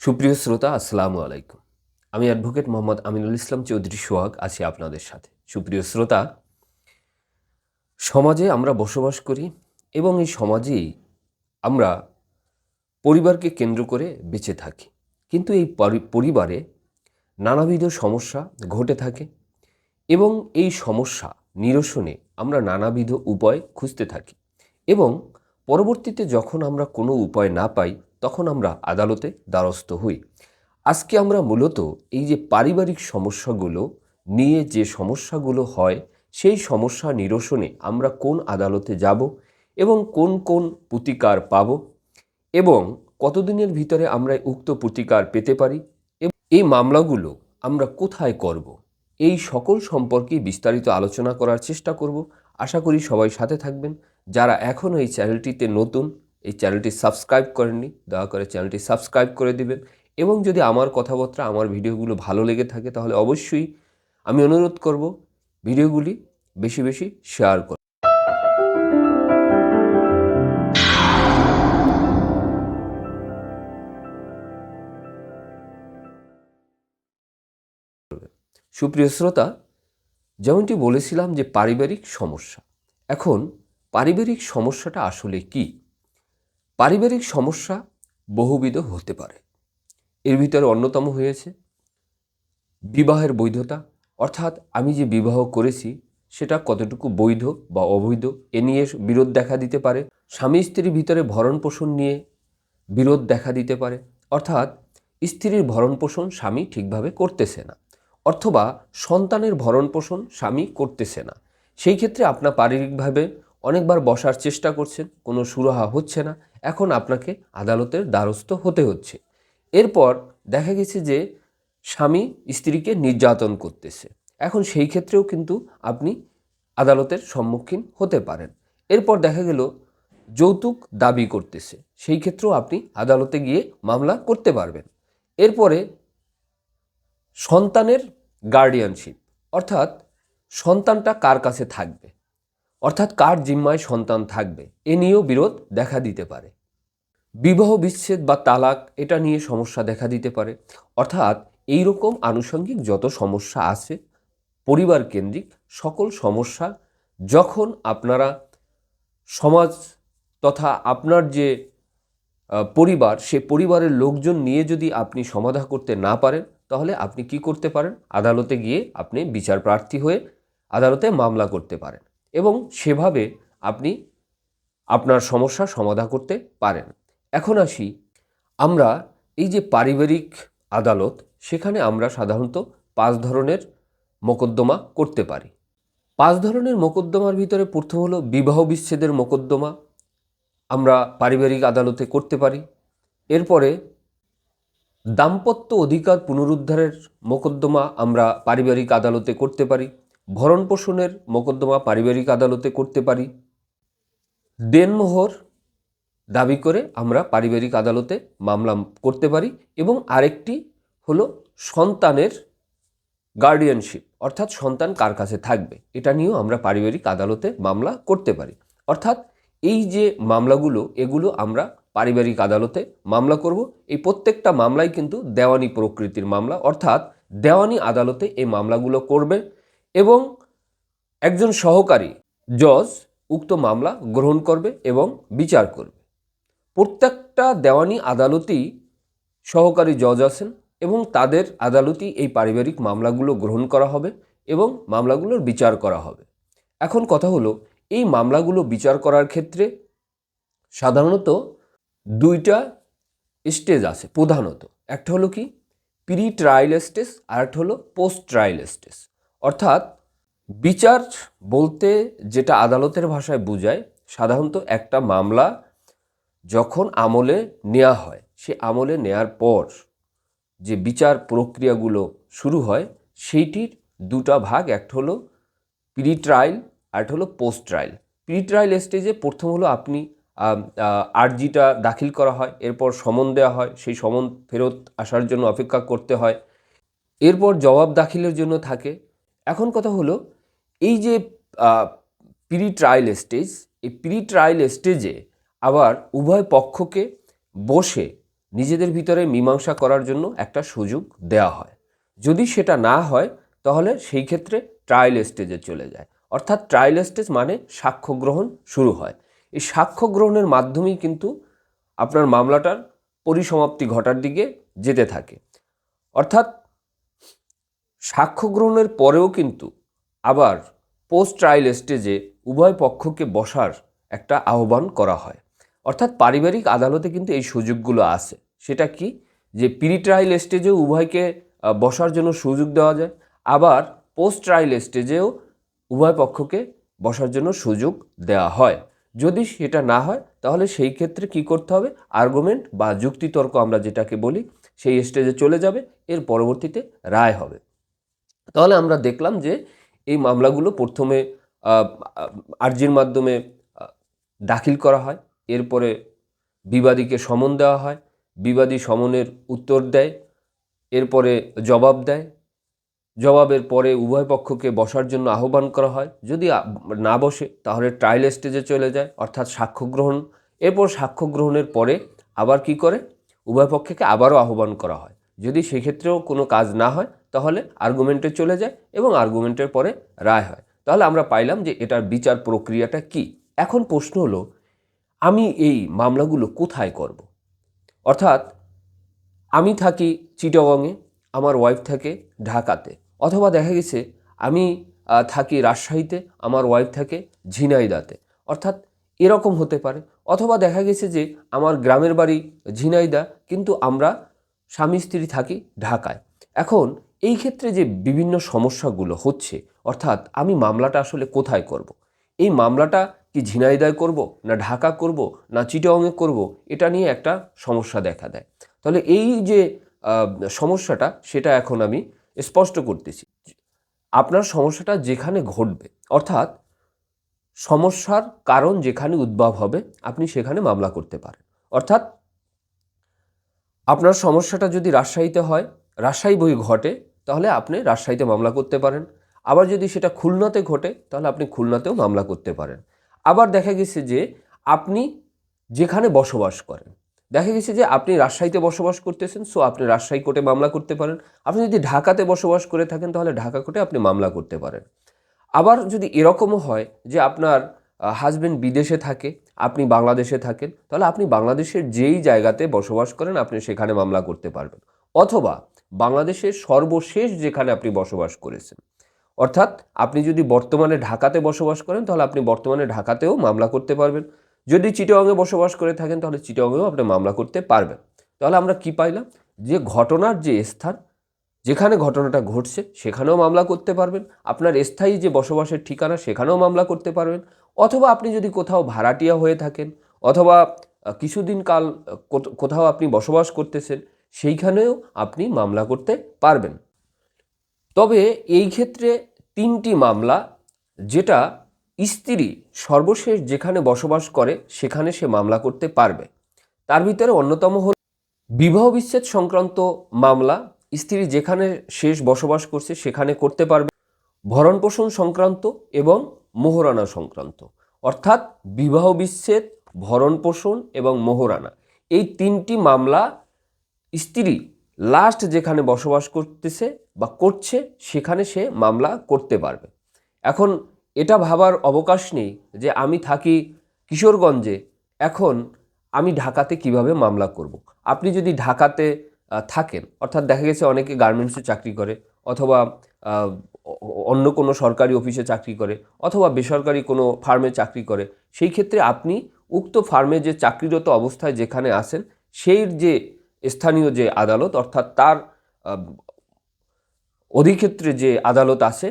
সুপ্রিয় শ্রোতা, আসসালামু আলাইকুম। আমি অ্যাডভোকেট মোহাম্মদ আমিনুল ইসলাম চৌধুরী সোহাগ, আছি আপনাদের সাথে। সুপ্রিয় শ্রোতা, সমাজে আমরা বসবাস করি এবং এই সমাজেই আমরা পরিবারকে কেন্দ্র করে বেঁচে থাকি। কিন্তু এই পরিবারে নানাবিধ সমস্যা ঘটে থাকে এবং এই সমস্যা নিরসনে আমরা নানাবিধ উপায় খুঁজতে থাকি এবং পরবর্তীতে যখন আমরা কোনো উপায় না পাই তখন আমরা আদালতে দ্বারস্থ হই। আজকে আমরা মূলত এই যে পারিবারিক সমস্যাগুলো নিয়ে যে সমস্যাগুলো হয়, সেই সমস্যা নিরসনে আমরা কোন আদালতে যাব এবং কোন কোন প্রতিকার পাব এবং কতদিনের ভিতরে আমরা উক্ত প্রতিকার পেতে পারি এই মামলাগুলো আমরা কোথায় করব? এই সকল সম্পর্কে বিস্তারিত আলোচনা করার চেষ্টা করব। আশা করি সবাই সাথে থাকবেন। যারা এখনও এই চ্যানেলটিতে নতুন এই চ্যানেলটি সাবস্ক্রাইব করেননি, দয়া করে চ্যানেলটি সাবস্ক্রাইব করে দিবেন। এবং যদি আমার কথাবার্তা, আমার ভিডিওগুলো ভালো লেগে থাকে, তাহলে অবশ্যই আমি অনুরোধ করব ভিডিওগুলি বেশি বেশি শেয়ার করুন সুপ্রিয় শ্রোতা, যেমনটি বলেছিলাম যে পারিবারিক সমস্যা। এখন পারিবারিক সমস্যাটা আসলে কি? পারিবারিক সমস্যা বহুবিধ হতে পারে। এর ভিতরে অন্যতম হয়েছে বিবাহের বৈধতা। অর্থাৎ আমি যে বিবাহ করেছি, সেটা কতটুকু বৈধ বা অবৈধ, এ নিয়ে বিরোধ দেখা দিতে পারে। স্বামী স্ত্রীর ভিতরে ভরণ পোষণ নিয়ে বিরোধ দেখা দিতে পারে। অর্থাৎ স্ত্রীর ভরণ পোষণ স্বামী ঠিকভাবে করতেছে না, অথবা সন্তানের ভরণ পোষণ স্বামী করতেছে না। সেই ক্ষেত্রে আপনার পারিবারিকভাবে অনেকবার বসার চেষ্টা করছেন, কোনো সুরাহা হচ্ছে না। এখন আপনাকে আদালতের দ্বারস্থ হতে হচ্ছে। এরপর দেখা গেছে যে স্বামী স্ত্রীকে নির্যাতন করতেছে। এখন সেই ক্ষেত্রেও কিন্তু আপনি আদালতের সম্মুখীন হতে পারেন। এরপর দেখা গেল, যৌতুক দাবি করতেছে। সেই ক্ষেত্রেও আপনি আদালতে গিয়ে মামলা করতে পারবেন। এরপরে সন্তানের গার্ডিয়ানশিপ অর্থাৎ সন্তানটা কার কাছে থাকবে? অর্থাৎ কার জিম্মায় সন্তান থাকবে? এ নিয়েও বিরোধ দেখা দিতে পারে। বিবাহ, বিচ্ছেদ বা তালাক, এটা নিয়ে সমস্যা দেখা দিতে পারে। অর্থাৎ এই রকম আনুষঙ্গিক যত সমস্যা আছে, পরিবার কেন্দ্রিক সকল সমস্যা, যখন আপনারা সমাজ তথা আপনার যে পরিবার, সে পরিবারের লোকজন নিয়ে যদি আপনি সমাধা করতে না পারেন, তাহলে আপনি কি করতে পারেন? আদালতে গিয়ে আপনি বিচার প্রার্থী হয়ে আদালতে মামলা করতে পারেন। এবং সেভাবে আপনি আপনার সমস্যা সমাধা করতে পারেন। এখন আসি, আমরা এই যে পারিবারিক আদালত, সেখানে আমরা সাধারণত পাঁচ ধরনের মোকদ্দমা করতে পারি। পাঁচ ধরনের মোকদ্দমার ভিতরে প্রথম হলো বিবাহ বিচ্ছেদের মোকদ্দমা আমরা পারিবারিক আদালতে করতে পারি। এরপরে দাম্পত্য অধিকার পুনরুদ্ধারের মোকদ্দমা আমরা পারিবারিক আদালতে করতে পারি। ভরণ পোষণের মোকদ্দমা পারিবারিক আদালতে করতে পারি। দেনমোহর দাবি করে আমরা পারিবারিক আদালতে মামলা করতে পারি এবং আরেকটি হলো সন্তানের গার্ডিয়ানশিপ অর্থাৎ সন্তান কার কাছে থাকবে, এটা নিয়েও আমরা পারিবারিক আদালতে মামলা করতে পারি। অর্থাৎ এই যে মামলাগুলো, এগুলো আমরা পারিবারিক আদালতে মামলা করব। এই প্রত্যেকটা মামলাই কিন্তু দেওয়ানি প্রকৃতির মামলা, অর্থাৎ দেওয়ানি আদালতে এই মামলাগুলো করবে। এবং একজন সহকারী জজ উক্ত মামলা গ্রহণ করবে এবং বিচার করবে। প্রত্যেকটা দেওয়ানি আদালতেই সহকারী জজ আছেন এবং তাদের আদালতেই এই পারিবারিক মামলাগুলো গ্রহণ করা হবে এবং মামলাগুলোর বিচার করা হবে। এখন কথা হলো, এই মামলাগুলো বিচার করার ক্ষেত্রে সাধারণত দুইটা স্টেজ আছে, প্রধানত। একটা হলো কি প্রি ট্রায়াল স্টেজ আর একটা হলো পোস্ট ট্রায়াল স্টেজ। অর্থাৎ বিচার বলতে যেটা আদালতের ভাষায় বোঝায়, সাধারণত একটা মামলা যখন আমলে নেওয়া হয়, সে আমলে নেয়ার পর যে বিচার প্রক্রিয়াগুলো শুরু হয়, সেইটির দুটা ভাগ, একটা হলো প্রি ট্রায়াল আর একটা হলো পোস্ট ট্রায়াল প্রি ট্রায়াল স্টেজে প্রথম হলো আপনি আর্জিটা দাখিল করা হয়, এরপর সমন দেওয়া হয়, সেই সমন ফেরত আসার জন্য অপেক্ষা করতে হয়। এরপর জবাব দাখিলের জন্য থাকে এখন কথা হলো, এই যে প্রি ট্রায়াল স্টেজ এই প্রি ট্রায়াল স্টেজে আবার উভয় পক্ষকে বসে নিজেদের ভিতরে মীমাংসা করার জন্য একটা সুযোগ দেওয়া হয়। যদি সেটা না হয়, তাহলে সেই ক্ষেত্রে ট্রায়াল স্টেজে চলে যায়। অর্থাৎ ট্রায়াল স্টেজ মানে সাক্ষ্য গ্রহণ শুরু হয়। এই সাক্ষ্য গ্রহণের মাধ্যমেই কিন্তু আপনার মামলাটার পরিসমাপ্তি ঘটার দিকে যেতে থাকে। অর্থাৎ সাক্ষ্য গ্রহণের পরেও কিন্তু আবার পোস্ট ট্রায়াল স্টেজে উভয় পক্ষকে বসার একটা আহ্বান করা হয়। অর্থাৎ পারিবারিক আদালতে কিন্তু এই সুযোগগুলো আছে। সেটা কি? যে প্রি ট্রায়াল স্টেজেও উভয়কে বসার জন্য সুযোগ দেওয়া যায়। আবার পোস্ট ট্রায়াল স্টেজেও উভয় পক্ষকে বসার জন্য সুযোগ দেওয়া হয়। যদি সেটা না হয়, তাহলে সেই ক্ষেত্রে কি করতে হবে? আর্গুমেন্ট বা যুক্তিতর্ক আমরা যেটাকে বলি, সেই স্টেজে চলে যাবে। এর পরবর্তীতে রায় হবে। তাহলে আমরা দেখলাম যে এই মামলাগুলো প্রথমে আর্জির মাধ্যমে দাখিল করা হয়। এরপরে বিবাদীকে সমন দেওয়া হয়। বিবাদী সমনের উত্তর দেয়। এরপরে জবাব দেয়। জবাবের পরে উভয় পক্ষকে বসার জন্য আহ্বান করা হয়। যদি না বসে, তাহলে ট্রায়াল স্টেজে চলে যায়, অর্থাৎ সাক্ষ্য গ্রহণ। এরপর সাক্ষ্য গ্রহণের পরে আবার কি করে? উভয় পক্ষকে আবারও আহ্বান করা হয়। যদি সেক্ষেত্রেও কোনো কাজ না হয়, তাহলে আর্গুমেন্টে চলে যায় এবং আর্গুমেন্টের পরে রায় হয়। তাহলে আমরা পাইলাম যে এটার বিচার প্রক্রিয়াটা কি। এখন প্রশ্ন হলো, আমি এই মামলাগুলো কোথায় করব? অর্থাৎ, আমি থাকি চিটাগংয়ে, আমার ওয়াইফ থাকে ঢাকাতে। অথবা দেখা গেছে, আমি থাকি রাজশাহীতে, আমার ওয়াইফ থাকে ঝিনাইদাতে। অর্থাৎ, এরকম হতে পারে। অথবা দেখা গেছে যে, আমার গ্রামের বাড়ি ঝিনাইদা, কিন্তু আমরা স্বামী স্ত্রী থাকি ঢাকায়। এখন এই ক্ষেত্রে যে বিভিন্ন সমস্যাগুলো হচ্ছে, অর্থাৎ আমি মামলাটা আসলে কোথায় করব। এই মামলাটা কি ঝিনাইদায় করব, না ঢাকা করব, না চিটাংয়ে করব, এটা নিয়ে একটা সমস্যা দেখা দেয়। তাহলে এই যে সমস্যাটা, সেটা এখন আমি স্পষ্ট করতেছি। আপনার সমস্যাটা যেখানে ঘটবে, অর্থাৎ সমস্যার কারণ যেখানে উদ্ভব হবে, আপনি সেখানে মামলা করতে পারেন। অর্থাৎ আপনার সমস্যাটা যদি রাজশাহীতে হয়, রাজশাহী বই ঘটে, তাহলে আপনি রাজশাহীতে মামলা করতে পারেন। আবার যদি সেটা খুলনাতে ঘটে, তাহলে আপনি খুলনাতেও মামলা করতে পারেন। আবার দেখা গেছে যে আপনি যেখানে বসবাস করেন, দেখা গেছে যে আপনি রাজশাহীতে বসবাস করতেছেন সো আপনি রাজশাহী কোর্টে মামলা করতে পারেন। আপনি যদি ঢাকাতে বসবাস করে থাকেন, তাহলে ঢাকা কোর্টে আপনি মামলা করতে পারেন। আবার যদি এরকমও হয় যে আপনার হাজবেন্ড বিদেশে থাকে, আপনি বাংলাদেশে থাকেন, তাহলে আপনি বাংলাদেশের যেই জায়গাতে বসবাস করেন, আপনি সেখানে মামলা করতে পারবেন। অথবা বাংলাদেশের সর্বশেষ যেখানে আপনি বসবাস করেছেন, অর্থাৎ আপনি যদি বর্তমানে ঢাকাতে বসবাস করেন, তাহলে আপনি বর্তমানে ঢাকাতেও মামলা করতে পারবেন। যদি চিটাংয়ে বসবাস করে থাকেন, তাহলে চিটাংয়েও আপনি মামলা করতে পারবেন। তাহলে আমরা কি পাইলাম? যে ঘটনার যে স্থান, যেখানে ঘটনাটা ঘটছে, সেখানেও মামলা করতে পারবেন। আপনার স্থায়ী যে বসবাসের ঠিকানা, সেখানেও মামলা করতে পারবেন। অথবা আপনি যদি কোথাও ভাড়াটিয়া হয়ে থাকেন, অথবা কিছুদিন কাল কোথ- কোথাও আপনি বসবাস করতেছেন, সেইখানেও আপনি মামলা করতে পারবেন। তবে এই ক্ষেত্রে তিনটি মামলা, যেটা স্ত্রী সর্বশেষ যেখানে বসবাস করে, সেখানে সে মামলা করতে পারবে। তার ভিতরে অন্যতম হল বিবাহ বিচ্ছেদ সংক্রান্ত মামলা, স্ত্রী যেখানে শেষ বসবাস করছে, সেখানে করতে পারবে। ভরণ পোষণ সংক্রান্ত এবং মোহরানা সংক্রান্ত। অর্থাৎ বিবাহ বিচ্ছেদ, ভরণ পোষণ এবং মোহরানা। এই তিনটি মামলা স্ত্রী লাস্ট যেখানে বসবাস করতেছে বা করছে, সেখানে সে মামলা করতে পারবে। এখন এটা ভাবার অবকাশ নেই যে আমি থাকি কিশোরগঞ্জে, এখন আমি ঢাকাতে কীভাবে মামলা করব। আপনি যদি ঢাকাতে থাকেন, অর্থাৎ দেখা গেছে অনেকে গার্মেন্টসে চাকরি করে, অথবা অন্য কোনো সরকারি অফিসে চাকরি করে অথবা বেসরকারি কোনো ফার্মে চাকরি করে, সেই ক্ষেত্রে আপনি উক্ত ফার্মে যে চাকরিরত অবস্থায় যেখানে আছেন, সেই যে স্থানীয় যে আদালত, অর্থাৎ তার অধিক্ষেত্রে যে আদালত আছে,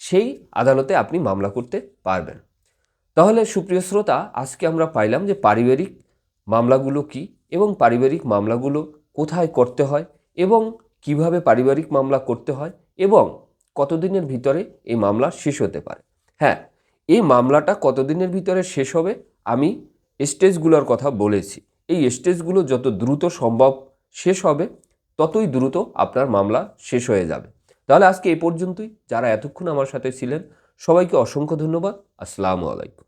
সেই আদালতে আপনি মামলা করতে পারবেন। তাহলে সুপ্রিয় শ্রোতা, আজকে আমরা পাইলাম যে পারিবারিক মামলাগুলো কি এবং পারিবারিক মামলাগুলো কোথায় করতে হয় এবং কীভাবে পারিবারিক মামলা করতে হয় এবং কতদিনের ভিতরে এই মামলা শেষ হতে পারে? হ্যাঁ এই মামলাটা কতদিনের ভিতরে শেষ হবে? আমি স্টেজগুলোর কথা বলেছি। এই স্টেজগুলো যত দ্রুত সম্ভব শেষ হবে, ততই দ্রুত আপনার মামলা শেষ হয়ে যাবে। তাহলে আজকে এ পর্যন্তই। যারা এতক্ষণ আমার সাথে ছিলেন, সবাইকে অসংখ্য ধন্যবাদ। আসসালামু আলাইকুম।